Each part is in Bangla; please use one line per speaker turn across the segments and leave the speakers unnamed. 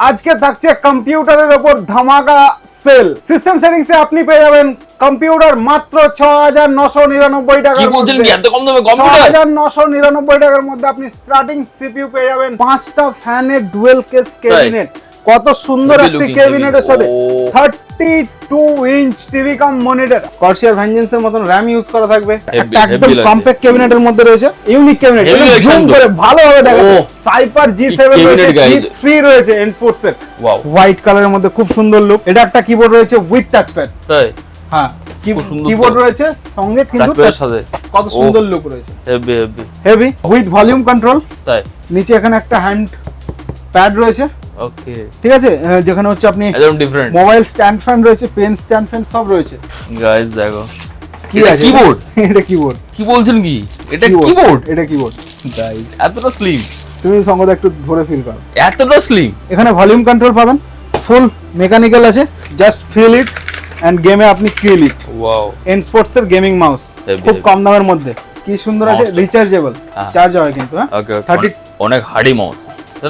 আজকে থাকছে কম্পিউটারের ওপর ধামাকা সেল। সিস্টেম সেটিংসে আপনি পেয়ে যাবেন কম্পিউটার মাত্র ছ হাজার নশো নিরানব্বই টাকার ছ হাজার নশো নিরানব্বই টাকার মধ্যে আপনি স্টার্টিং সিপিউ পেয়ে যাবেন। পাঁচটা ফ্যানের ডুয়েল কেস ক্যাবিনেট কত সুন্দর একটি ক্যাবিনেটের সাথে thirty two inch TV cum monitor Corsair ভ্যানজেন্সের মতন র্যাম ইউজ করা থাকবে। একদম। কম্প্যাক্ট ক্যাবিনেটের মধ্যে রয়েছে। ইউনিক ক্যাবিনেট জুম করে ভালোভাবে দেখা। সাইপার জি সেভেন রয়েছে জি থ্রি রয়েছে এন স্পোর্টস এর।
ওয়াও
হোয়াইট কালারের মধ্যে খুব সুন্দর লুক এটা একটা কিবোর্ড রয়েছে উইথ টাচপ্যাড
তাই?
হ্যাঁ কিবোর্ড রয়েছে সঙ্গে কিন্তু কত সুন্দর লুক রয়েছে।
Heavy heavy
heavy with volume control
তাই।
নিচে এখানে একটা হ্যান্ড প্যাড রয়েছে।
ওকে
ঠিক আছে? যেখানে হচ্ছে আপনি
একদম ডিফারেন্ট
মোবাইল স্ট্যান্ড ফ্যান রয়েছে পেন স্ট্যান্ড ফ্যান সব রয়েছে।
গাইস দেখো।
কি আছে?
keyboard?
এটা কিবোর্ড
কি বলছেন কি? এটা কিবোর্ড
এটা কিবোর্ড
গাইস এতটা স্লিম
তুমি সঙ্গত একটু ধরে ফিল করো।
এতটা স্লিম
এখানে ভলিউম কন্ট্রোল পাবেন। ফুল মেকানিক্যাল আছে। জাস্ট ফিল ইট অ্যান্ড গেমে আপনি kill it
wow
N sports এর গেমিং মাউস খুব কম দামের মধ্যে। কি সুন্দর আছে? রিচার্জেবল
হ্যাঁ।
চার্জ হয় কিন্তু হ্যাঁ?
ওকে অনেক হার্ডি মাউস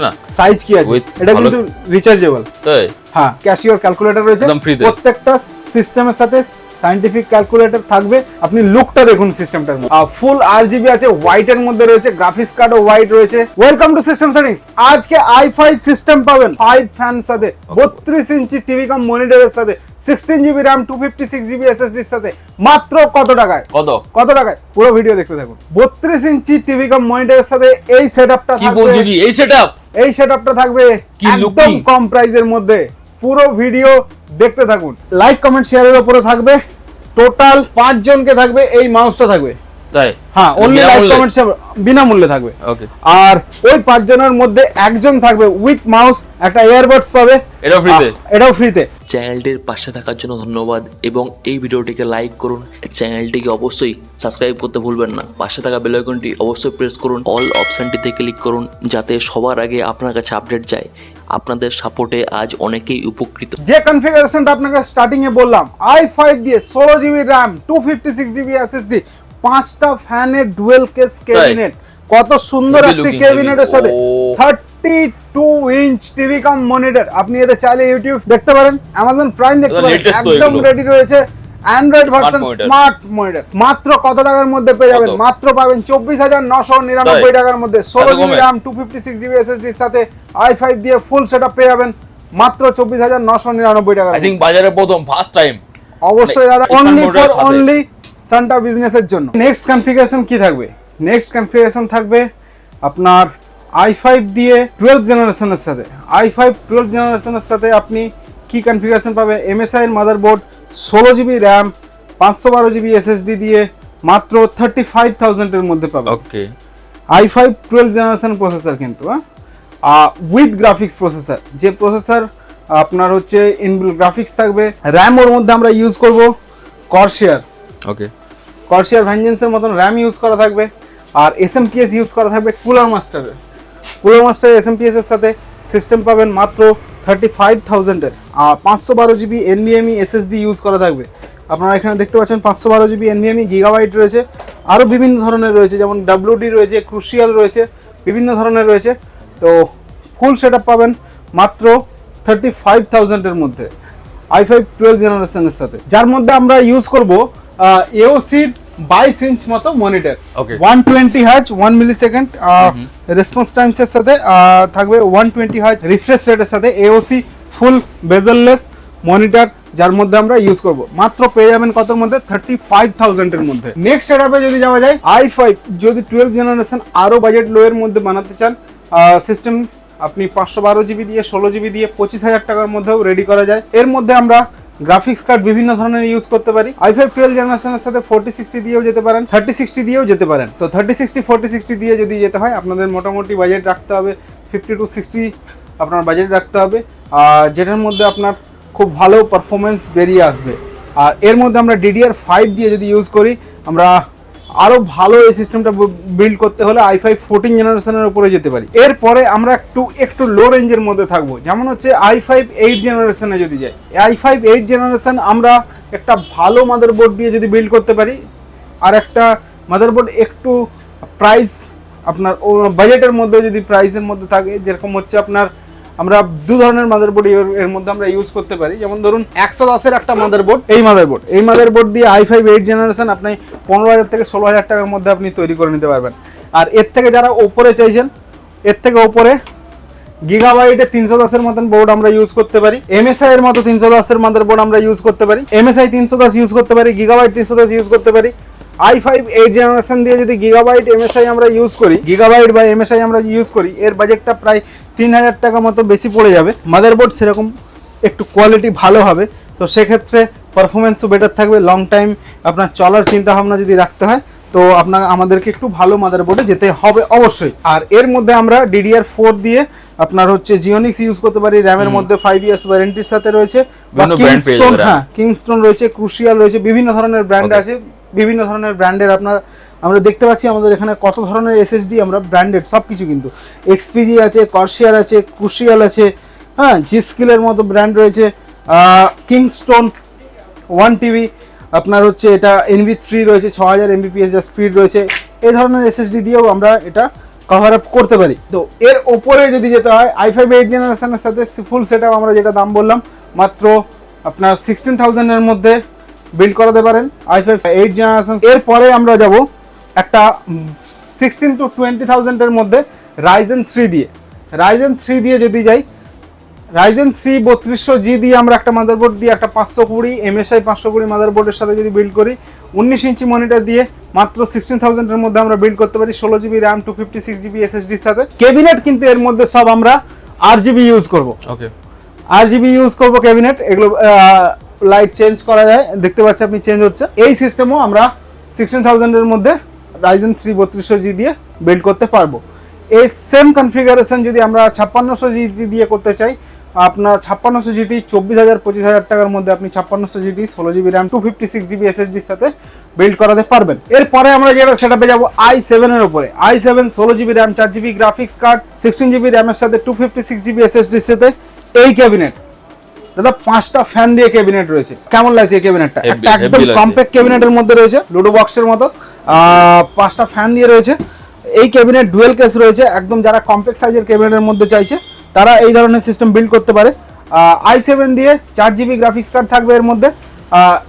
না?
সাইজ কি আছে? এটা কিন্তু রিচার্জেবল
তাই?
হ্যাঁ ক্যাশিওর ক্যালকুলেটর রয়েছে। প্রত্যেকটা সিস্টেমের সাথে সাইন্টিফিক ক্যালকুলেটর থাকবে। আপনি লুকটা দেখুন সিস্টেমটার ফুল আর জিবি আছে হোয়াইট এর মধ্যে রয়েছে গ্রাফিক্স কার্ডও হোয়াইট রয়েছে। ওয়েলকাম টু সিস্টেম সেটিংস আজকে আই ফাইভ সিস্টেম পাবেন ফাইভ ফ্যান সাথে বত্রিশ ইঞ্চি টিভি কাম মনিটরের সাথে sixteen GB RAM two fifty six GB এসএসডির সাথে। মাত্র কত টাকায়?
কত?
কত টাকায়? পুরো ভিডিও দেখতে থাকুন। বত্রিশ ইঞ্চি টিভি কাম মনিটরের সাথে এই সেটআপটা
কি বলছো এই সেটআপ
এই সেটআপটা থাকবে
কি
একদম? কম প্রাইসের মধ্যে। পুরো ভিডিও দেখতে থাকুন। লাইক কমেন্ট শেয়ারের উপরে থাকবে। টোটাল পাঁচ জনকে থাকবে এই মাউসটা থাকবে।
তাই?
হ্যাঁ অনলি লাইক কমেন্ট শেয়ার বিনামূল্যে থাকবে।
ওকে
আর ওই পাঁচ মধ্যে একজন থাকবে উইথ মাউস একটা ইয়ারবাডস পাবে।
এটাও ফ্রিতে
এটাও ফ্রিতে
চ্যানেলটির পাশে থাকার জন্য ধন্যবাদ এবং এই ভিডিওটিকে লাইক করুন। চ্যানেলটিকে অবশ্যই সাবস্ক্রাইব করতে ভুলবেন না। পাশে থাকা বেল আইকনটি অবশ্যই প্রেস করুন। অল অপশনটিতে ক্লিক করুন যাতে সবার আগে আপনার কাছে আপডেট যায়। আপনাদের সাপোর্টে আজ অনেকেই উপকৃত।
যে কনফিগারেশনটা আপনাকে স্টার্টিং এ বললাম আই ফাইভ দিয়ে ষোলো GB RAM two fifty six GB SSD পাঁচটা ফ্যানের ডুয়েল কেস ক্যাবিনেট কত সুন্দর একটি ক্যাবিনেটের সাথে। Thirty two inch TV cum monitor আপনি এতে চাইলে ইউটিউব দেখতে পারেন অ্যামাজন প্রাইম দেখতে পারেন একদম রেডি রয়েছে। অ্যান্ড্রয়েড ভার্সন স্মার্ট মনিটর মাত্র কত টাকার মধ্যে পেয়ে যাবেন? মাত্র পাবেন চব্বিশ হাজার নশো নিরানব্বই টাকার মধ্যে। ষোলো
GB
RAM two fifty six GB এসএসডির সাথে আই ফাইভ দিয়ে ফুল সেট পেয়ে যাবেন। মাত্র চব্বিশ হাজার নশো নিরানব্বই টাকা
আই থিংক বাজারে প্রথম ফার্স্ট টাইম
অবশ্যই দাদা অনলি ফর অনলি সান্টা বিজনেসের জন্য। নেক্সট কনফিগারেশন কি থাকবে? নেক্সট কনফিগারেশন থাকবে আপনার আই ফাইভ দিয়ে টুয়েলভ জেনারেশনের সাথে। আই ফাইভ টুয়েলভ জেনারেশনের সাথে আপনি কি কনফিগারেশন পাবেন? এমএসআই এর মাদারবোর্ড ষোলো জিবি র্যাম পাঁচশো বারো জিবি এসএসডি দিয়ে মাত্র থার্টি ফাইভ থাউজেন্ডের মধ্যে পাবে।
Okay.
I five twelve generation processor কিন্তু হ্যাঁ? উইথ গ্রাফিক্স প্রসেসর যে প্রসেসর আপনার হচ্ছে ইনবিল গ্রাফিক্স থাকবে র্যাম ওর মধ্যে আমরা ইউজ করব কর্শিয়ার
ওকে।
কর্শিয়ার ভ্যানজেন্সের মতন র্যাম ইউজ করা থাকবে আর S M PS use cooler থাকবে কুলার মাস্টারের Cooler Master S M PS এর সাথে সিস্টেম পাবেন মাত্র থার্টি ফাইভ থাউজেন্ডের আর পাঁচশো বারো জিবি এনভিএমই এসএসডি ইউজ করা থাকবে। আপনারা এখানে দেখতে পাচ্ছেন পাঁচশো বারো জিবি এনভিএমই গিগাবাইট রয়েছে। আরও বিভিন্ন ধরনের রয়েছে, যেমন ডাব্লিউডি রয়েছে, ক্রুশিয়াল রয়েছে, বিভিন্ন ধরনের রয়েছে। তো ফুল সেট পাবেন মাত্র থার্টি ফাইভ থাউজেন্ডের মধ্যে। আই ফাইভ টুয়েলভ জেনারেশনের সাথে। যার মধ্যে আমরা ইউজ করব করব এওসির বাইশ ইঞ্চ মতো মনিটর
Okay.
ওয়ান টোয়েন্টি হাজ ওয়ান মিলি সেকেন্ড রেসপন্স টাইমসের সাথে থাকবে ওয়ান টোয়েন্টি হাজ রিফ্রেশ রেটের সাথে এওসি ফুল বেজেললেস মনিটর যার মধ্যে আমরা ইউজ করব। মাত্র পেয়ে যাবেন কতর মধ্যে? থার্টি ফাইভ থাউজেন্ডের মধ্যে। নেক্সট সেটআপে যদি যাওয়া যায় আই ফাইভ যদি টুয়েলভ জেনারেশন আরও বাজেট লো এর মধ্যে বানাতে চান সিস্টেম আপনি পাঁচশো বারো জিবি দিয়ে ষোলো জিবি দিয়ে পঁচিশ হাজার টাকার মধ্যেও রেডি করা যায়। এর মধ্যে আমরা গ্রাফিক্স কার্ড বিভিন্ন ধরনের ইউজ করতে পারি। আই ফাইভ টুয়েলভ জেনারেশনের সাথে ফোর্টি সিক্সটি দিয়েও যেতে পারেন থার্টি সিক্সটি দিয়েও যেতে পারেন। তো থার্টি সিক্সটি ফোর্টি সিক্সটি দিয়ে যদি যেতে হয়, আপনাদের মোটামুটি বাজেট রাখতে হবে ফিফটি টু সিক্সটি আপনার বাজেট রাখতে হবে, আর যেটার মধ্যে আপনার খুব ভালো পারফরমেন্স বেরিয়ে আসবে। আর এর মধ্যে আমরা ডিডিআর ফাইভ দিয়ে যদি ইউজ করি, আমরা আরও ভালো এই সিস্টেমটা বিল্ড করতে হলে আই ফাইভ ফোরটিন জেনারেশনের উপরে যেতে পারি। এরপরে আমরা একটু একটু লো রেঞ্জের মধ্যে থাকব। যেমন হচ্ছে আই ফাইভ এইট জেনারেশনে যদি যাই। আই ফাইভ এইট জেনারেশন আমরা একটা ভালো মাদারবোর্ড দিয়ে যদি বিল্ড করতে পারি, আর একটা মাদারবোর্ড একটু প্রাইস আপনার বাজেটের মধ্যে যদি প্রাইসের মধ্যে থাকে, যেরকম হচ্ছে আপনার আমরা দু ধরনের মাদার মাদারবোর্ড এর মধ্যে আমরা ইউজ করতে পারি। যেমন ধরুন একশো দশের একটা মাদারবোর্ড এই মাদারবোর্ড এই মাদারবোর্ড দিয়ে আই ফাইভ এইট জেনারেশন আপনি পনেরো হাজার থেকে ষোলো হাজার টাকার মধ্যে আপনি তৈরি করে নিতে পারবেন। আর এর থেকে যারা ওপরে চাইছেন, এর থেকে ওপরে গিগাবাইটে তিনশো দশের মতন বোর্ড আমরা ইউজ করতে পারি। এমএসআই এর মতো তিনশো দশের মাদার বোর্ড আমরা ইউজ করতে পারি। এমএসআই তিনশো দশ ইউজ করতে পারি গিগাবাইট তিনশো দশ ইউজ করতে পারি। আই ফাইভ এইট জেনারেশন দিয়ে যদি গিগাবাইট এমএসআই আমরা ইউজ করি গিগাবাইট বা এমএসআই আমরা ইউজ করি, এর বাজেটটা প্রায় তিন হাজার টাকা মতো বেশি পড়ে যাবে। মাদারবোর্ড সেরকম একটু কোয়ালিটি ভালো হবে। তো সেক্ষেত্রে পারফরমেন্সও বেটার থাকবে। লং টাইম আপনার চলার চিন্তা ভাবনা যদি রাখতে হয় তো আপনার আমাদেরকে একটু ভালো মাদারবোর্ডে যেতে হবে অবশ্যই। আর এর মধ্যে আমরা ডিডিআর ফোর দিয়ে আপনার হচ্ছে জিওনিক্স ইউজ করতে পারি। র্যামের মধ্যে ফাইভ ইয়ার্স ওয়ারেন্টির সাথে রয়েছে। কিংস্টোন হ্যাঁ কিংস্টোন রয়েছে ক্রুশিয়াল রয়েছে বিভিন্ন ধরনের ব্র্যান্ড আছে। বিভিন্ন ধরনের ব্র্যান্ডের আপনার, আমরা দেখতে পাচ্ছি আমাদের এখানে কত ধরনের এসএসডি আমরা ব্র্যান্ডেড সব কিছু কিন্তু এক্সপিজি আছে কর্সিয়ার আছে ক্রুশিয়াল আছে হ্যাঁ জি স্কিলের মতো ব্র্যান্ড রয়েছে কিংস্টোন ওয়ান টিভি আপনার হচ্ছে এটা এনভি থ্রি রয়েছে ছ হাজার এমবিপিএস যা স্পিড রয়েছে, এই ধরনের এসএসডি দিয়েও আমরা এটা কভার আপ করতে পারি। তো এর ওপরে যদি যেতে হয় আই ফাইভ এইট জেনারেশনের সাথে ফুল সেট আমরা যেটা দাম বললাম, মাত্র আপনার সিক্সটিন থাউজেন্ডের মধ্যে বিল্ড করাতে পারেন আই ফাইভ এইট জেনারেশন এরপরে আমরা যাব একটা সিক্সটিন টু টোয়েন্টি থাউজেন্ডের মধ্যে রাইজেন থ্রি দিয়ে। রাইজেন থ্রি দিয়ে যদি যাই রাইজেন থ্রি বত্রিশশো জি দিয়ে আমরা একটা মাদারবোর্ড দিয়ে একটা পাঁচশো কুড়ি এমএসআই পাঁচশো কুড়ি মাদারবোর্ডের সাথে যদি বিল্ড করি উনিশ ইঞ্চি মনিটর দিয়ে মাত্র সিক্সটিন থাউজেন্ডের মধ্যে আমরা বিল্ড করতে পারি ষোলো GB RAM two fifty six GB এসএসডির সাথে। কেবিনেট কিন্তু এর মধ্যে সব আমরা আর জিবি ইউজ করব।
ওকে
আর জিবি ইউজ করব ক্যাবিনেট এগুলো লাইট চেঞ্জ করা যায়। দেখতে পাচ্ছি আপনি চেঞ্জ হচ্ছে। এই সিস্টেমও আমরা সিক্সটিন থাউজেন্ডের মধ্যে রাইজেন থ্রি বত্রিশশো জি দিয়ে বিল্ড করতে পারব। এই সেম কনফিগারেশন যদি আমরা ছাপ্পান্নশো জি দিয়ে করতে চাই, আপনার ছাপ্পান্নশো জিটি চব্বিশ হাজার, পঁচিশ হাজার টাকার মধ্যে আপনি ছাপ্পান্নশো জিটি ষোলো GB RAM two fifty six GB এসএসডির সাথে বিল্ড করাতে পারবেন। এরপরে আমরা যেটা, সেটা পেয়ে যাব আই সেভেনের উপরে। আই সেভেন ষোলো জিবি র্যাম চার GB graphics card sixteen GB র্যামের সাথে টু ফিফটি সিক্স জিবি এসএসডির সাথে এই ক্যাবিনেট দাদা পাঁচটা ফ্যান দিয়ে ক্যাবিনেট রয়েছে। কেমন লাগছে এই ক্যাবিনেটটা একটা একদম কম্প্যাক্ট ক্যাবিনেটের মধ্যে রয়েছে লুডো বক্সের মতো। পাঁচটা ফ্যান দিয়ে রয়েছে। এই ক্যাবিনেট ডুয়েল কেস রয়েছে। একদম যারা কম্প্যাক্ট সাইজের ক্যাবিনেটের মধ্যে চাইছে তারা এই ধরনের সিস্টেম বিল্ড করতে পারে। আই সেভেন দিয়ে চার জিবি গ্রাফিক্স কার্ড থাকবে এর মধ্যে।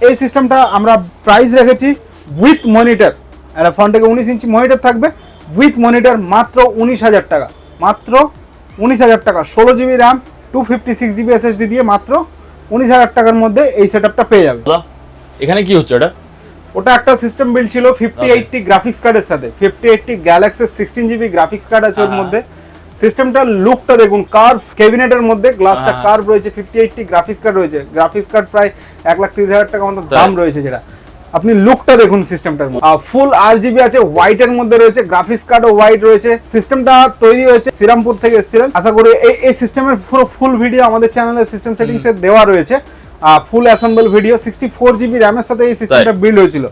এই সিস্টেমটা আমরা প্রাইস রেখেছি উইথ মনিটর একটা ফ্রন্ট থেকে উনিশ ইঞ্চি মনিটর থাকবে উইথ মনিটর মাত্র উনিশ হাজার টাকা। মাত্র উনিশ হাজার টাকা। ষোলো GB RAM two fifty six GB SSD দিয়ে মাত্র উনিশ হাজার টাকার মধ্যে এই সেট আপটা পেয়ে যাবে।
এখানে কি হচ্ছে এটা?
ওটা একটা সিস্টেম বিল্ড ছিল ফিফটি এইটটি গ্রাফিক্স কার্ডের সাথে। ফিফটি এইটটি গ্যালাক্সির সিক্সটিন জিবি গ্রাফিক্স কার্ড আছে ওর
আহা।
মধ্যে। সিস্টেমটার লুকটা দেখুন কার্ভ ক্যাবিনেটের মধ্যে গ্লাসটা। কার্ভ রয়েছে ফিফটি এইটটি গ্রাফিক্স কার্ড রয়েছে। গ্রাফিক্স কার্ড প্রায় এক লাখ তিরিশ হাজার টাকা মতো দাম রয়েছে যেটা। আপনি লুকটা দেখুন সিস্টেমটার মধ্যে। ফুল আর জিবি আছে হোয়াইট এর মধ্যে রয়েছে গ্রাফিক্স কার্ডও হোয়াইট রয়েছে। সিস্টেমটা তৈরি হয়েছে শ্রীরামপুর থেকে এসেছিলেন আশা করি এই এই সিস্টেমের পুরো ফুল ভিডিও আমাদের চ্যানেলে সিস্টেম সেটিংস এ দেওয়া রয়েছে। Full assemble video sixty four GB র্যামের সাথে এই সিস্টেমটা বিল্ড হয়েছিল।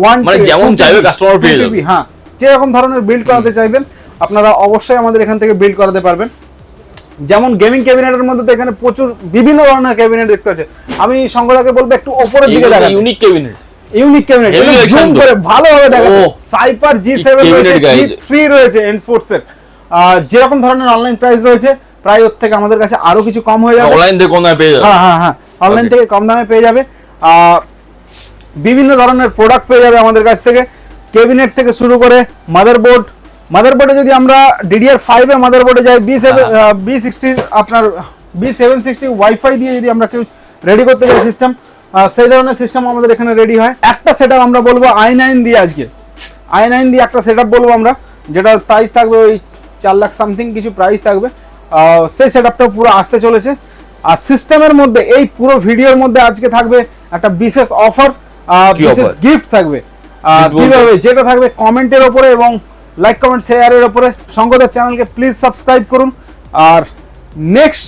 ওয়ান
মানে যেমন চাইবে পেয়ে যাবে।
হ্যাঁ যেরকম ধরনের বিল্ড করাতে চাইবেন আপনারা অবশ্যই আমাদের এখান থেকে বিল্ড করাতে পারবেন। যেমন গেমিং ক্যাবিনেটের মধ্যে তো এখানে প্রচুর বিভিন্ন ধরনের ক্যাবিনেট দেখতে পাচ্ছে আমি সঙ্গদাকে বলব একটু ওপরের দিকে দেখাতে unique
cabinet
unique
cabinet zoom
করে ভালোভাবে দেখো সাইপার রয়েছে জি রয়েছে এন্ড স্পোর্টস এর। যেরকম ধরনের অনলাইন প্রাইস রয়েছে প্রায় ওর থেকে আমাদের কাছে আরও কিছু কম হয়ে যাবে।
অনলাইন থেকে কোন পেয়ে যাবে।
হ্যাঁ হ্যাঁ হ্যাঁ অনলাইন থেকে কম দামে পেয়ে যাবে। বিভিন্ন ধরনের প্রোডাক্ট পেয়ে যাবে আমাদের কাছ থেকে। ক্যাবিনেট থেকে শুরু করে মাদারবোর্ড মাদারবোর্ডে যদি আমরা ডিডিআর ফাইভ মাদারবোর্ডে যাই বি সেভেন বি সিক্সটি আপনার বি সেভেন সিক্সটি ওয়াইফাই দিয়ে যদি আমরা কেউ রেডি করতে যাই সিস্টেম সেই ধরনের সিস্টেম আমাদের এখানে রেডি হয়। একটা সেট আমরা বলব আই নাইন দিয়ে আজকে। আই নাইন দিয়ে একটা সেট বলব আমরা যেটার প্রাইস থাকবে ওই চার লাখ সামথিং কিছু প্রাইস থাকবে। সেই সেট পুরো আসতে চলেছে। আর সিস্টেমের মধ্যে এই পুরো ভিডিওর মধ্যে আজকে থাকবে একটা বিশেষ অফার বিশেষ গিফট থাকবে? কীভাবে? যেটা থাকবে কমেন্টের ওপরে এবং লাইক কমেন্ট শেয়ারের ওপরে। সঙ্গতের চ্যানেলকে প্লিজ সাবস্ক্রাইব করুন। আর নেক্সট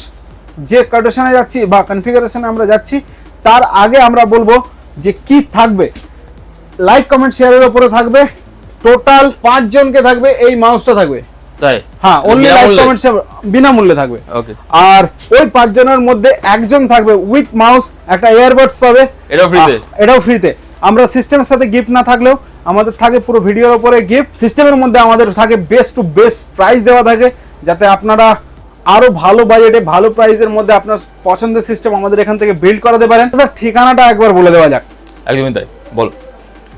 যে কন্ডিশনে যাচ্ছি বা কনফিগারেশনে আমরা যাচ্ছি তার আগে আমরা বলব যে কি থাকবে। লাইক কমেন্ট শেয়ারের ওপরে থাকবে। টোটাল পাঁচ জনকে থাকবে এই মাউসটা থাকবে।
তাই?
হ্যাঁ অনলি লাইক
বিনামূল্যে?
কমেন্ট বিনামূল্যে থাকবে।
ওকে
আর ওই পাঁচজনের মধ্যে একজন থাকবে উইথ মাউস একটা ইয়ারবাডস পাবে।
এটাও ফ্রিতে
আহ, এটাও ফ্রিতে আমরা সিস্টেমের সাথে গিফট না থাকলেও আমাদের থাকে পুরো ভিডিওর উপরে গিফট সিস্টেমের মধ্যে আমাদের থাকে বেস্ট টু বেস্ট প্রাইস দেওয়া থাকে যাতে আপনারা আরও ভালো বাজেটে ভালো প্রাইসের মধ্যে আপনার পছন্দের সিস্টেম আমাদের এখান থেকে বিল্ড করাতে পারেন। তার ঠিকানাটা একবার বলে দেওয়া যাক।
একদমই তাই বল।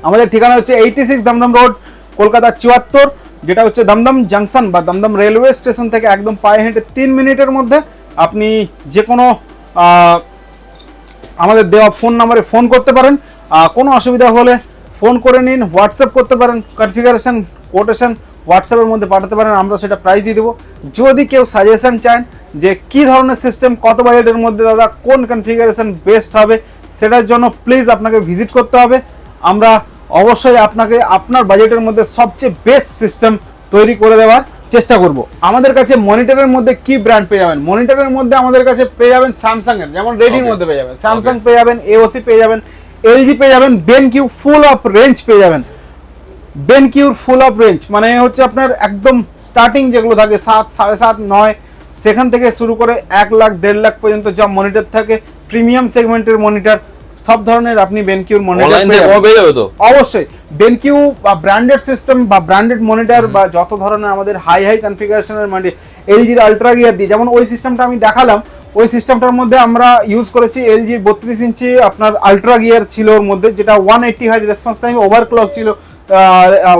আমাদের ঠিকানা হচ্ছে eighty six Dum Dum road Kolkata চুয়াত্তর যেটা হচ্ছে দমদম জাংশন বা দমদম রেলওয়ে স্টেশন থেকে একদম পায়ে হেঁটে তিন মিনিটের মধ্যে আপনি যে কোনো আমাদের দেওয়া ফোন নাম্বারে ফোন করতে পারেন। কোনো অসুবিধা হলে ফোন করে নিন হোয়াটসঅ্যাপ করতে পারেন কনফিগারেশন কোটেশন হোয়াটসঅ্যাপের মধ্যে পাঠাতে পারেন আমরা সেটা প্রাইস দিয়ে দেবো। যদি কেউ সাজেশন চান যে কি ধরনের সিস্টেম কত বাজেটের মধ্যে দাদা কোন কনফিগারেশন বেস্ট হবে সেটার জন্য প্লিজ আপনাকে ভিজিট করতে হবে। আমরা অবশ্যই আপনাকে আপনার বাজেটের মধ্যে সবচেয়ে বেস্ট সিস্টেম তৈরি করে দেওয়ার চেষ্টা করব। আমাদের কাছে মনিটরের মধ্যে কি ব্র্যান্ড পেয়ে যাবেন? মনিটরের মধ্যে আমাদের কাছে পেয়ে যাবেন স্যামসাং এর যেমন রেডির মধ্যে পেয়ে যাবেন। স্যামসাং পেয়ে যাবেন এওসি পেয়ে যাবেন এলজি পেয়ে যাবেন বেনকিউ ফুল অফ রেঞ্জ পেয়ে যাবেন। বেনকিউর ফুল অফ রেঞ্জ মানে হচ্ছে আপনার একদম স্টার্টিং যেগুলো থাকে সাত সাড়ে সাত নয় সেখান থেকে শুরু করে এক লাখ দেড় লাখ পর্যন্ত যা মনিটর থাকে প্রিমিয়াম সেগমেন্টের মনিটর সব ধরনের আপনি বেনকিউর মনিটর অবশ্যই। বেনকিউ বা ব্র্যান্ডেড সিস্টেম বা ব্র্যান্ডেড মনিটর বা যত ধরনের আমাদের হাই হাই কনফিগারেশনের মানে এলজির আলট্রা গিয়ার দিয়ে যেমন ওই সিস্টেমটা আমি দেখালাম ওই সিস্টেমটার মধ্যে আমরা ইউজ করেছি এলজির বত্রিশ ইঞ্চি আপনার আলট্রা গিয়ার ছিল ওর মধ্যে যেটা ওয়ান এইট্টি হাজ রেসপন্স টাইম ওভার ক্লক ছিল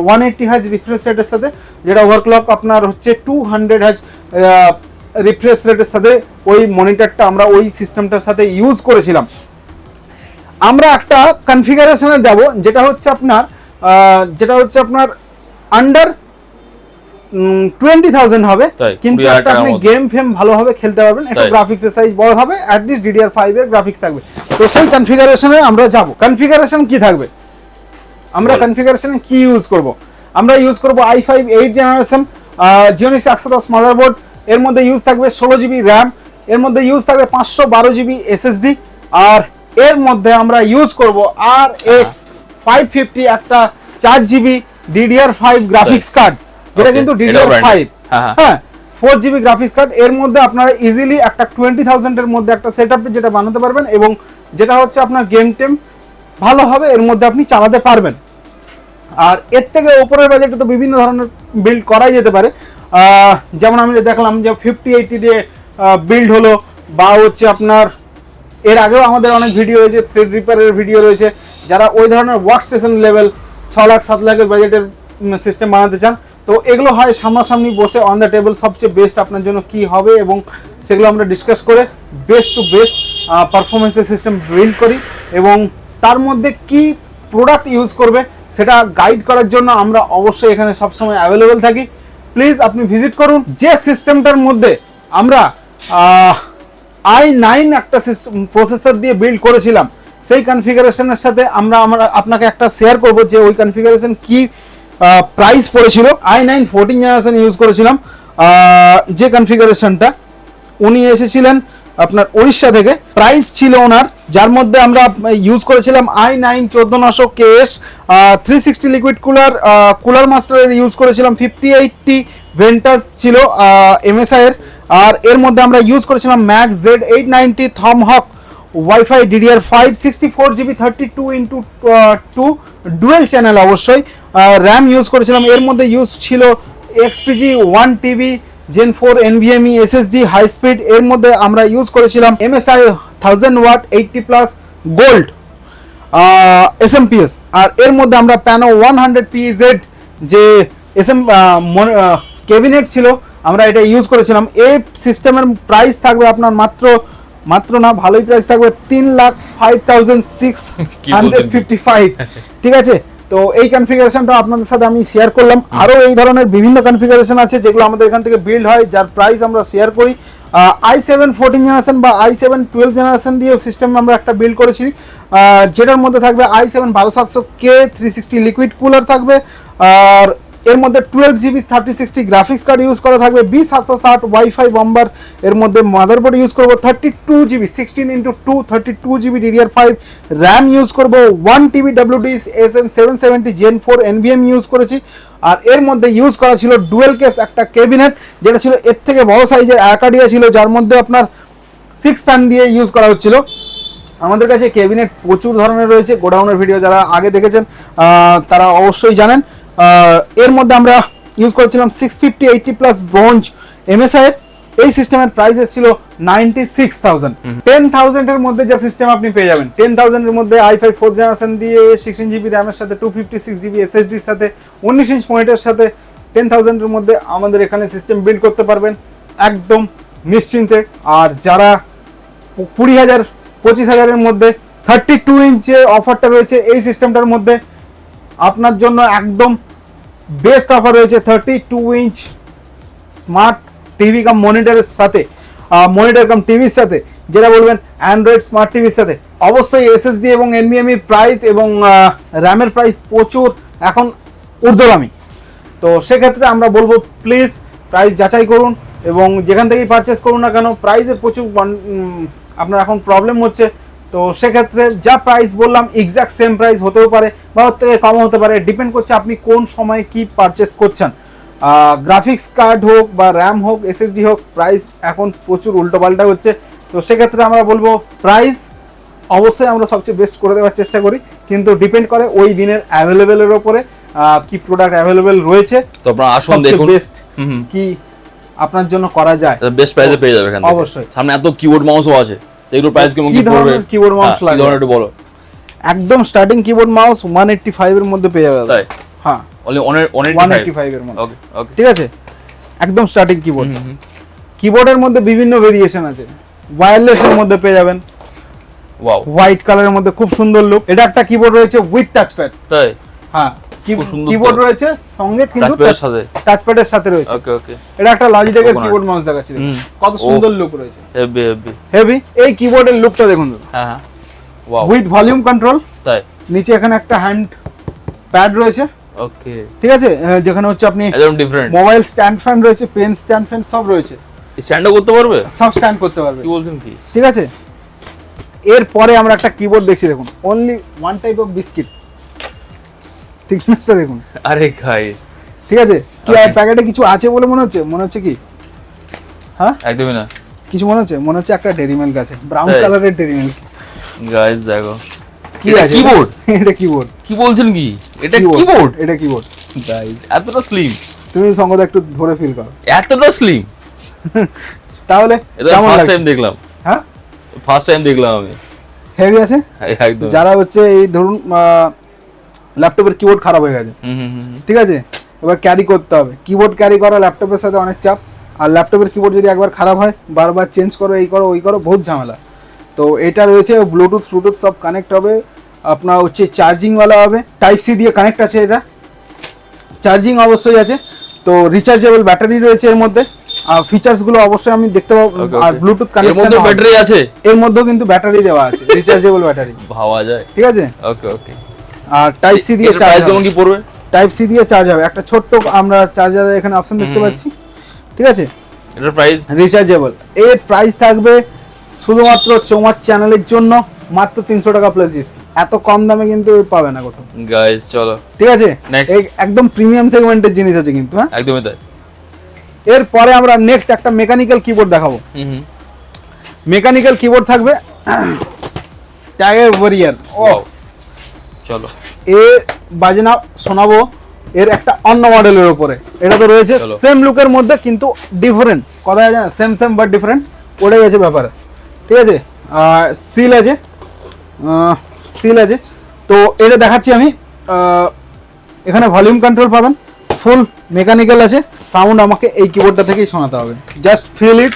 ওয়ান এইট্টি হাজ রিফ্রেশ রেটের সাথে যেটা ওভার ক্লক আপনার হচ্ছে টু হান্ড্রেড হাজ রিফ্রেশ রেটের সাথে ওই মনিটরটা আমরা ওই সিস্টেমটার সাথে ইউজ করেছিলাম। আমরা একটা কনফিগারেশনে যাব যেটা হচ্ছে আপনার যেটা হচ্ছে আপনার আন্ডার টোয়েন্টি থাউজেন্ড হবে। কিন্তু একটা আপনি গেম ফেম ভালোভাবে খেলতে পারবেন একটু। গ্রাফিক্সের সাইজ বড় হবে অ্যাটলিস্ট ডিডিআর ফাইভ এর গ্রাফিক্স থাকবে। তো সেই কনফিগারেশনে আমরা যাব। কনফিগারেশন কি থাকবে? আমরা। কনফিগারেশনে কি ইউজ করব? আমরা ইউজ করব আই ফাইভ এইট জেনারেশন জিওনিক্স একশো দশ মাদারবোর্ড এর মধ্যে ইউজ থাকবে ষোলো জিবি র্যাম এর মধ্যে ইউজ থাকবে পাঁচশো বারো জিবি এসএসডি আর এর মধ্যে আমরা ইউজ করব আর এক্স ফাইভ ফিফটি একটা চার GB DDR five graphics card যেটা কিন্তু ডিডিআর ফাইভ
হ্যাঁ, হ্যাঁ।
হ্যাঁ ফোর জিবি গ্রাফিক্স কার্ড এর মধ্যে আপনারা ইজিলি একটা টোয়েন্টি থাউজেন্ডের মধ্যে একটা সেট যেটা বানাতে পারবেন এবং যেটা হচ্ছে আপনার গেম টেম ভালো হবে, এর মধ্যে আপনি চালাতে পারবেন। আর এর থেকে ওপরের বাজেটে তো বিভিন্ন ধরনের বিল্ড করাই যেতে পারে। যেমন আমি দেখলাম যে ফিফটি এইটি দিয়ে বিল্ড হলো, বা হচ্ছে আপনার, এর আগেও আমাদের অনেক ভিডিও রয়েছে থ্রেড রিপেয়ারের ভিডিও রয়েছে। যারা ওই ধরনের ওয়ার্ক স্টেশন লেভেল ছ লাখ, সাত লাখের বাজেটের সিস্টেম বানাতে চান, তো এগুলো হয় সামনাসামনি বসে অন দ্য টেবিল সবচেয়ে বেস্ট আপনার জন্য কি হবে এবং সেগুলো আমরা ডিসকাস করে বেস্ট টু বেস্ট পারফরমেন্সের সিস্টেম বিল্ড করি এবং তার মধ্যে কি প্রোডাক্ট ইউজ করবে সেটা গাইড করার জন্য আমরা অবশ্যই এখানে সবসময় অ্যাভেলেবেল থাকি। প্লিজ আপনি ভিজিট করুন। যে সিস্টেমটার মধ্যে আমরা আই নাইন একটা সিস্টেম প্রসেসর দিয়ে বিল্ড করেছিলাম, সেই কনফিগারেশনের সাথে আমরা আমরা আপনাকে একটা শেয়ার করব যে ওই কনফিগারেশন কি প্রাইস পড়েছিল। I nine fourteen generation use করেছিলাম। যে কনফিগারেশনটা উনি এসেছিলেন আপনার উড়িষ্যা থেকে। প্রাইস ছিল ওনার, যার মধ্যে আমরা ইউজ করেছিলাম আই নাইন চোদ্দ নশো KS three sixty liquid cooler cooler মাস্টারের ইউজ করেছিলাম ফিফটি এইটটি ভেন্টাস ছিল এমএসআই এর। আর এর মধ্যে আমরা ইউজ করেছিলাম max Z eight ninety tomahawk WiFi DDR five sixty four GB thirty two into two dual channel অবশ্যই। র্যাম ইউজ করেছিলাম, এর মধ্যে ইউজ ছিল XPG one TB gen four NVMe SSD high speed এর মধ্যে আমরা ইউজ করেছিলাম MSI thousand watt eighty plus gold S M PS আর এর মধ্যে আমরা প্যানো ওয়ান হান্ড্রেড পিজেড যে এস এম ক্যাবিনেট ছিল আমরা এটা ইউজ করেছিলাম। এই সিস্টেমের প্রাইস থাকবে আপনার মাত্র মাত্র না ভালোই প্রাইস থাকবে তিন lakh five
thousand
six
hundred
fifty five ঠিক আছে? তো এই কনফিগারেশনটা আপনাদের সাথে আমি শেয়ার করলাম। আরও এই ধরনের বিভিন্ন কনফিগারেশন আছে যেগুলো আমাদের এখান থেকে বিল্ড হয়, যার প্রাইস আমরা শেয়ার করি। আই সেভেন ফোরটিন জেনারেশন বা আই সেভেন টুয়েলভ জেনারেশন দিয়েও সিস্টেম আমরা একটা বিল্ড করেছি। যেটার মধ্যে থাকবে আই সেভেন বারো সাতশো K three sixty liquid cooler থাকবে। আর এর মধ্যে twelve GB thirty sixty graphics card use করা থাকবে বি সাতশো ষাট ওয়াইফাই বম্বার এর মধ্যে মাদারবোর্ড ইউজ করব thirty two GB sixteen into two thirty two GB DDR five RAM use করব one TB WD S N seven seventy gen four NVMe use করেছি। আর এর মধ্যে ইউজ করা ছিল ডুয়েল কেস একটা ক্যাবিনেট যেটা ছিল এর থেকে বড় সাইজের অ্যাকাডিয়া ছিল, যার মধ্যে আপনার সিক্স ফ্যান দিয়ে ইউজ করা হচ্ছিল। আমাদের কাছে ক্যাবিনেট প্রচুর ধরনের রয়েছে, গোডাউনের ভিডিও যারা আগে দেখেছেন তারা অবশ্যই জানেন। এর মধ্যে আমরা ইউজ করেছিলাম six fifty eighty plus bronze MSI এই সিস্টেমের প্রাইস এসেছিল নাইনটি সিক্স থাউজেন্ড টেন থাউজেন্ডের মধ্যে যে সিস্টেম আপনি পেয়ে যাবেন। টেন থাউজেন্ডের মধ্যে আই ফাইভ ফোর জেনারেশন দিয়ে সিক্সটিন জিবি র্যামের সাথে টু ফিফটি সিক্স জিবি এসএসডির সাথে উনিশ ইঞ্চ পয়েন্টের সাথে টেন থাউজেন্ডের মধ্যে আমাদের এখানে সিস্টেম বিল্ড করতে পারবেন। একদম নিশ্চিন্তে। আর যারা কুড়ি হাজার পঁচিশ হাজারের মধ্যে থার্টি টু ইঞ্চে অফারটা রয়েছে এই সিস্টেমটার মধ্যে আপনার জন্য একদম বেস্ট অফার রয়েছে thirty two inch smart TV cum মনিটরের সাথে। মনিটর কাম টিভির সাথে, যেটা বলবেন অ্যান্ড্রয়েড স্মার্ট টিভির সাথে। অবশ্যই এসএসডি এবং এনবিএমই প্রাইস এবং র্যামের প্রাইস প্রচুর এখন ঊর্ধ্বগামী। তো সেক্ষেত্রে আমরা বলব প্লিজ প্রাইস যাচাই করুন এবং যেখান থেকেই পারচেস করুন না কেন প্রাইসের প্রচুর আপনার এখন প্রবলেম হচ্ছে। তো সেক্ষেত্রে যা প্রাইস বললাম এক্স্যাক্ট সেম প্রাইস হতেও পারে বা ওর থেকে কমও হতে পারে। ডিপেন্ড করছে আপনি কোন সময় কি পারচেস করছেন। গ্রাফিক্স কার্ড হোক বা র্যাম হোক এসএসডি হোক প্রাইস এখন প্রচুর উল্টোপাল্টা হচ্ছে। তো সেক্ষেত্রে আমরা বলব প্রাইস অবশ্যই আমরা সবচেয়ে বেস্ট করে দেওয়ার চেষ্টা করি। কিন্তু ডিপেন্ড করে ওই দিনের অ্যাভেলেবেলের ওপরে কি প্রোডাক্ট অ্যাভেলেবেল রয়েছে।
তো আপনারা আসুন দেখুন।
বেস্ট কি আপনার জন্য করা যায়।
বেস্ট প্রাইসে পেয়ে যাবে এখানে
অবশ্যই।
সামনে এত কিবোর্ড মাউসও আছে। এগুলোর প্রাইস কেমন
কি
পড়বে?
ধরনের keyboard mouse
হ্যাঁ,
লাগবে?
ধরনের একটু বলো।
একদম starting keyboard mouse one eighty ফাইভের মধ্যে পেয়ে যাবে।
তাই?
হ্যাঁ।
অনলি ওয়ান
ওয়ান এইটটি ফাইভের মধ্যে।
ওকে ওকে
ঠিক আছে? একদম স্টার্টিং কিবোর্ড কিবোর্ডের মধ্যে বিভিন্ন ভেরিয়েশন আছে। ওয়্যারলেস এর মধ্যে পেয়ে যাবেন।
ওয়াও
হোয়াইট কালারের মধ্যে খুব সুন্দর লুক এটা একটা কিবোর্ড রয়েছে উইথ টাচপ্যাড
তাই?
হ্যাঁ। কিবোর্ড। রয়েছে? সঙ্গে কিন্তু
টাচপ্যাডের সাথে।
রয়েছে।
ওকে ওকে
এটা একটা লজিটেকের
Coconut।
কিবোর্ড মাউস দেখাচ্ছি কত সুন্দর লুক রয়েছে।
হেভি হেভি
হেভি এই কিবোর্ডের লুকটা দেখুন।
হ্যাঁ হ্যাঁ। ওয়াও
উইথ ভলিউম কন্ট্রোল
তাই।
নিচে এখানে একটা হ্যান্ড প্যাড রয়েছে।
ওকে
ঠিক আছে? যেখানে হচ্ছে আপনি
একদম ডিফারেন্ট
মোবাইল স্ট্যান্ড ফ্যান রয়েছে পেন স্ট্যান্ড ফ্যান সব রয়েছে।
স্ট্যান্ডও করতে পারবে?
সব স্ট্যান্ড করতে পারবে।
কি বলছেন কি?
ঠিক আছে? এরপরে আমরা একটা কিবোর্ড দেখছি দেখুন। Only one type of biscuit থিকনেসটা দেখুন।
আরে খাই।
ঠিক আছে? কি
Okay.
প্যাকেটে কিছু আছে বলে মনে হচ্ছে? মনে হচ্ছে কি? হ্যাঁ?
একদমই না।
কিছু মনে হচ্ছে? মনে হচ্ছে একটা ডেরি মিল্ক আছে। ব্রাউন কালারের ডেরি মিল্ক
গাইস দেখো।
কি আছে?
keyboard?
এটা কিবোর্ড
কি বলছেন কি? এটা কিবোর্ড
এটা কিবোর্ড
গাইস এতটা স্লিম
তুমি সঙ্গত একটু ধরে ফিল করো।
এতটা স্লিম
তাহলে কেমন
ফার্স্ট টাইম দেখলাম।
হ্যাঁ?
ফার্স্ট টাইম দেখলাম আমি।
হেভি আছে?
একদম।
যারা হচ্ছে এই ধরুন ল্যাপটপের কিবোর্ড খারাপ হয়ে গেছে। ঠিক আছে? এবার ক্যারি করতে হবে। কিবোর্ড ক্যারি করা ল্যাপটপের সাথে অনেক চাপ। আর ল্যাপটপের কিবোর্ড যদি একবার খারাপ হয় বারবার চেঞ্জ করো এই করো ওই করো বহুত ঝামেলা। তো এটা রয়েছে ব্লুটুথ ফ্লুটুথ সব কানেক্ট হবে। আপনার হচ্ছে চার্জিংওয়ালা হবে। টাইপ সি দিয়ে কানেক্ট আছে এটা। চার্জিং অবশ্যই আছে। তো রিচার্জেবল ব্যাটারি রয়েছে এর মধ্যে। আর ফিচার্সগুলো অবশ্যই আমি দেখতে পাবো আর. ব্লুটুথ
এর
কানেকশন
মধ্যে ব্যাটারি আছে?
এর মধ্যেও কিন্তু ব্যাটারি দেওয়া আছে। রিচার্জেবল ব্যাটারি
ভাবা যায়।
ঠিক আছে?
ওকে ওকে
আর টাইপ সি দিয়ে চার্জ
কেমন কি পড়বে?
টাইপ সি দিয়ে চার্জ হবে। একটা ছোট্ট আমরা চার্জারের এখানে অপশন দেখতে পাচ্ছি। ঠিক আছে?
এটার প্রাইস
রিচার্জেবল এর প্রাইস থাকবে শুধুমাত্র চৌমার চ্যানেলের জন্য মাত্র তিনশো টাকা প্লাস জিএসটি এত কম দামে কিন্তু পাবে না কোথাও।
গাইস চলো।
ঠিক আছে? একদম প্রিমিয়াম সেগমেন্টের জিনিস আছে কিন্তু হ্যাঁ?
একদমই তাই।
এরপরে আমরা নেক্সট একটা মেকানিক্যাল কিবোর্ড দেখাবো। মেকানিক্যাল কিবোর্ড থাকবে ট্যাগের ওয়ারিয়ার ও.
চলো।
এ বাজনা শোনাবো। এর একটা অন্য মডেলের উপরে। এটা তো রয়েছে সেম লুকের মধ্যে কিন্তু ডিফারেন্ট কথা জানা সেম সেম বাট ডিফারেন্ট ওটাই আছে ব্যাপারে। ঠিক আছে? সিল আছে। সিল আছে। তো এটা দেখাচ্ছি আমি। এখানে ভলিউম কন্ট্রোল পাবেন। ফুল মেকানিক্যাল আছে। সাউন্ড আমাকে এই কিবোর্ডটা থেকেই শোনাতে হবে। জাস্ট ফিল ইট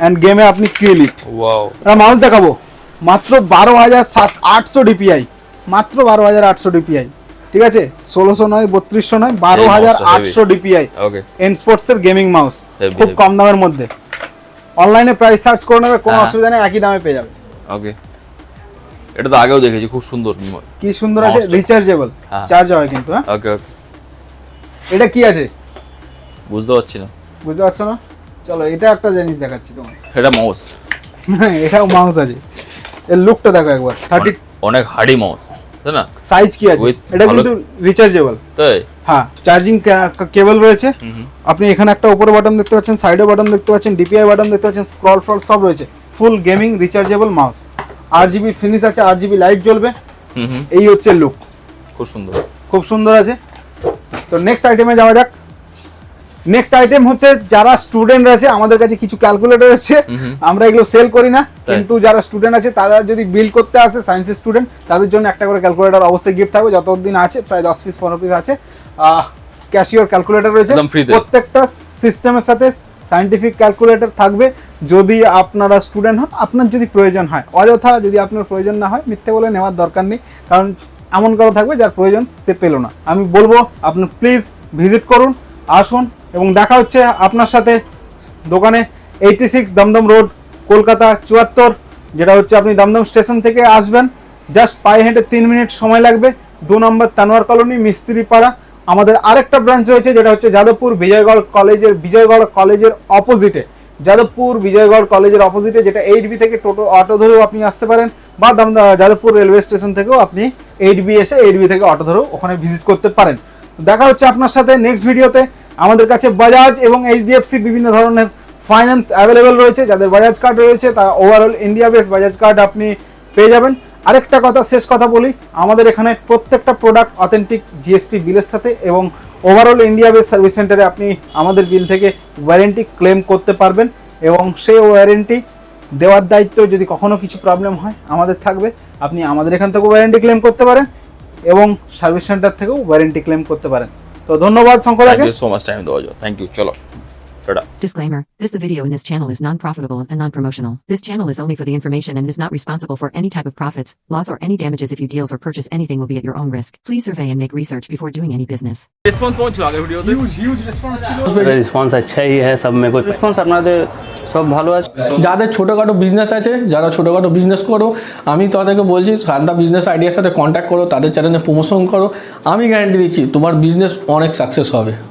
অ্যান্ড গেমে আপনি কিল ইট
ওয়াও
মাউস দেখাবো। মাত্র বারো হাজার সাত আটশো ডিপিআই মাত্র বারো হাজার আটশো ডিপিআই ঠিক আছে? ষোলোশো নয় বত্রিশশো নয় বারো হাজার আটশো ডিপিআই। এন স্পোর্টসের গেমিং মাউস খুব কম দামের মধ্যে। অনলাইনে প্রাইস সার্চ করে নেবে কোনো
হ্যাঁ।
অসুবিধা নেই একই দামে পেয়ে যাবে।
ওকে এটা তো আগেও দেখেছি খুব সুন্দর।
কি সুন্দর আছে? রিচার্জেবল। চার্জ হয়। কিন্তু হ্যাঁ?
ওকে ওকে
এটা কি আছে?
বুঝতে পারছি না।
বুঝতে পারছ না? চলো এটা একটা জিনিস দেখাচ্ছি তোমার
এটা মাউস
এটাও মাউস আছে। এর লুকটা দেখো একবার থার্টি
অনেক হার্ডি মাউস তাই না?
সাইজ কি আছে? এটা কিন্তু রিচার্জেবল
তাই?
হ্যাঁ চার্জিং কেবল রয়েছে। আপনি এখানে একটা উপরে বাটন দেখতে পাচ্ছেন সাইডে বাটন দেখতে পাচ্ছেন ডিপিআই বাটন দেখতে পাচ্ছেন স্ক্রল ফ্রল সব রয়েছে। Full gaming rechargeable mouse RGB finish আছে আর জিবি লাইট জ্বলবে এই হচ্ছে লুক
খুব সুন্দর।
খুব সুন্দর আছে। তো নেক্সট আইটেমে যাওয়া যাক। নেক্সট আইটেম হচ্ছে যারা স্টুডেন্ট আছে আমাদের কাছে কিছু ক্যালকুলেটর আছে আমরা এগুলো সেল করি না। কিন্তু যারা স্টুডেন্ট আছে তারা যদি বিল করতে আসে সায়েন্সের স্টুডেন্ট তাদের জন্য একটা করে ক্যালকুলেটর অবশ্যই গিফট থাকবে। যতদিন আছে প্রায় দশ পিস পনেরো পিস আছে। ক্যাশিওর ক্যালকুলেটর রয়েছে। প্রত্যেকটা সিস্টেমের সাথে সায়েন্টিফিক ক্যালকুলেটর থাকবে। যদি আপনারা স্টুডেন্ট হন আপনার যদি প্রয়োজন হয় অযথা যদি আপনার প্রয়োজন না হয় মিথ্যে বলে নেওয়ার দরকার নেই। কারণ এমন কারও থাকবে যার প্রয়োজন সে পেল না। আমি বলব আপনি প্লিজ ভিজিট করুন। আসুন এবং দেখা হচ্ছে আপনার সাথে দোকানে eighty six Dum Dum road, Kolkata চুয়াত্তর, যেটা হচ্ছে আপনি দমদম স্টেশন থেকে আসবেন। জাস্ট পায়ে হেঁটে তিন মিনিট সময় লাগবে। দু নম্বর তানোয়ার কলোনি, মিস্ত্রিপাড়া। আমাদের আরেকটা ব্রাঞ্চ রয়েছে, যেটা হচ্ছে যাদবপুর বিজয়গড় কলেজের বিজয়গড় কলেজের অপোজিটে যাদবপুর বিজয়গড় কলেজের অপোজিটে যেটা এইট বি থেকে টোটো অটো ধরেও আপনি আসতে পারেন বা যাদবপুর রেলওয়ে স্টেশন থেকেও আপনি এইট বি এসে এইট বি থেকে অটো ধরেও ওখানে ভিজিট করতে পারেন। দেখা হচ্ছে আপনার সাথে নেক্সট ভিডিওতে আমাদের কাছে বাজাজ এবং এইচডিএফসি বিভিন্ন ধরনের ফাইন্যান্স অ্যাভেলেবেল রয়েছে। যাদের বাজাজ কার্ড রয়েছে তা overall India base Bajaj card আপনি পেয়ে যাবেন। আরেকটা কথা, শেষ কথা বলি, আমাদের এখানে প্রত্যেকটা প্রোডাক্ট অথেন্টিক জিএসটি বিলের সাথে এবং ওভারঅল ইন্ডিয়া বেস সার্ভিস সেন্টারে আপনি আমাদের বিল থেকে ওয়ারেন্টি ক্লেম করতে পারবেন এবং সেই ওয়ারেন্টি দেওয়ার দায়িত্ব যদি কখনো কিছু প্রবলেম হয়, আমাদের থাকবে। আপনি আমাদের এখান থেকেও ওয়ারেন্টি ক্লেম করতে পারেন। এবং সার্ভিস সেন্টার থেকেও ওয়ারেন্টি ক্লেম করতে পারেন। তো ধন্যবাদ
শঙ্কর সো মাচ টাইম জন্য থ্যাংক ইউ চলো। Tata
Disclaimer This the video in this channel is non profitable and non promotional. This channel is only for the information and is not responsible for any type of profits, loss, or any damages if you deals or purchase anything will be at your own risk. Please survey and make research before doing any business.
Response পৌঁছো আগের ভিডিওতে
मेरा रिस्पांस अच्छा ही है सब में कोई रिस्पांस আপনাদের সব ভালো আছে
যাদের ছোটোখাটো বিজনেস আছে যারা ছোটোখাটো বিজনেস করো আমি তাদেরকে বলছি সান্দা বিজনেস আইডিয়ার সাথে কন্ট্যাক্ট করো তাদের চ্যানেলে প্রমোশন করো আমি গ্যারান্টি দিচ্ছি তোমার বিজনেস অনেক সাকসেস হবে ঠিক